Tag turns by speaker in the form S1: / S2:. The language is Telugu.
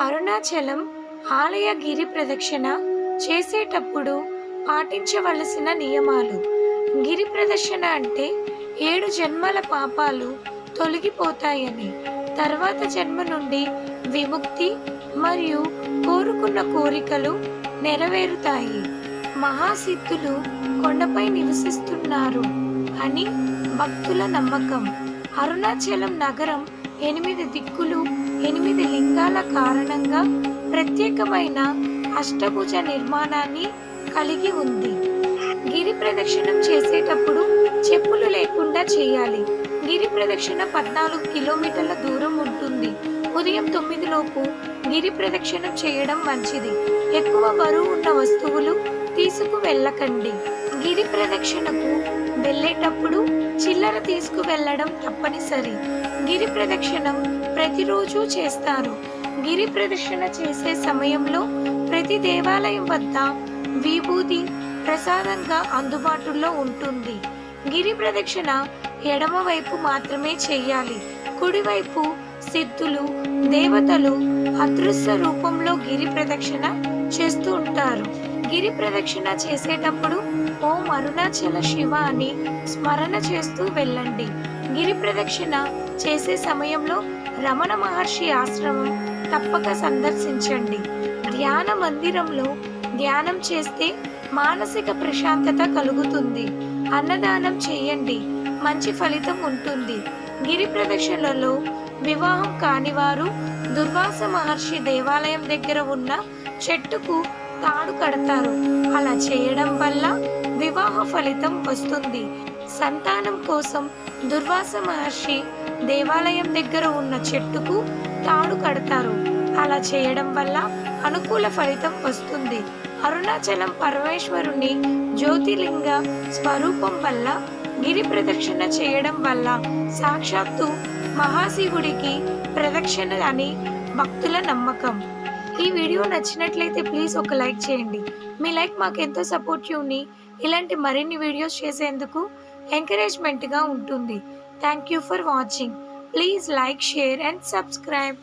S1: అరుణాచలం ఆలయ గిరి ప్రదక్షిణ చేసేటప్పుడు పాటించవలసిన నియమాలు. గిరి ప్రదక్షిణ అంటే ఏడు జన్మల పాపాలు తొలగిపోతాయని తర్వాత జన్మ నుండి విముక్తి మరియు కోరుకున్న కోరికలు నెరవేరుతాయి. మహాసిద్ధులు కొండపై నివసిస్తున్నారు అని భక్తుల నమ్మకం. అరుణాచలం నగరం ఎనిమిది దిక్కులు ఎనిమిది లింగాల కారణంగా ప్రత్యేకమైన అష్టభుజ నిర్మాణాన్ని కలిగి ఉంది. గిరి ప్రదక్షిణం చేసేటప్పుడు చెప్పులు లేకుండా చేయాలి. గిరి ప్రదక్షిణ పద్నాలుగు కిలోమీటర్ల దూరం ఉంటుంది. ఉదయం తొమ్మిదిలోపు గిరి ప్రదక్షిణం చేయడం మంచిది. ఎక్కువ బరువు ఉన్న వస్తువులు తీసుకు వెళ్ళకండి. గిరి ప్రదక్షిణకు వెళ్ళేటప్పుడు చిల్లర తీసుకువెళ్ళడం తప్పనిసరి. గిరి ప్రదక్షిణం ప్రతిరోజు చేస్తారు. గిరి ప్రదక్షిణ చేసే సమయంలో ప్రతి దేవాలయం వద్ద విభూతి ప్రసాదంగా అందుబాటులో ఉంటుంది. గిరి ప్రదక్షిణ ఎడమ వైపు మాత్రమే చేయాలి. కుడివైపు సిద్ధులు దేవతలు అదృశ్య రూపంలో గిరి ప్రదక్షిణ చేస్తూ ఉంటారు. గిరి ప్రదక్షిణ చేసేటప్పుడు ఓం అరుణాచల శివ అని స్మరణ చేస్తూ వెళ్ళండి. గిరి ప్రదక్షిణ చేసే సమయంలో రమణ మహర్షి ఆశ్రమం తప్పక సందర్శించండి. ధ్యాన మందిరంలో ధ్యానం చేస్తే మానసిక ప్రశాంతత కలుగుతుంది. అన్నదానం చేయండి. మంచి ఫలితం ఉంటుంది. గిరి ప్రదక్షిణలో వివాహం కానివారు దుర్వాస మహర్షి దేవాలయం దగ్గర ఉన్న చెట్టుకు తాడు కడతారు. అలా చేయడం వల్ల వివాహ ఫలితం వస్తుంది. సంతానం కోసం దుర్వాస మహర్షి దేవాలయం దగ్గర ఉన్న చెట్టుకు తాడు కడతారు. అలా చేయడం వల్ల అనుకూల ఫలితం వస్తుంది. అరుణాచలం పరమేశ్వరుని జ్యోతిలింగ స్వరూపం వల్ల గిరి ప్రదక్షిణ చేయడం వల్ల సాక్షాత్తు మహాశివుడికి ప్రదక్షిణ అని భక్తుల నమ్మకం. ఈ వీడియో నచ్చినట్లయితే ప్లీజ్ ఒక లైక్ చేయండి. మీ లైక్ మాకు ఎంతో సపోర్టివ్ని ఇలాంటి మరిన్ని వీడియోస్ చేసేందుకు ఎంకరేజ్మెంట్గా ఉంటుంది. Thank you for watching please like share and subscribe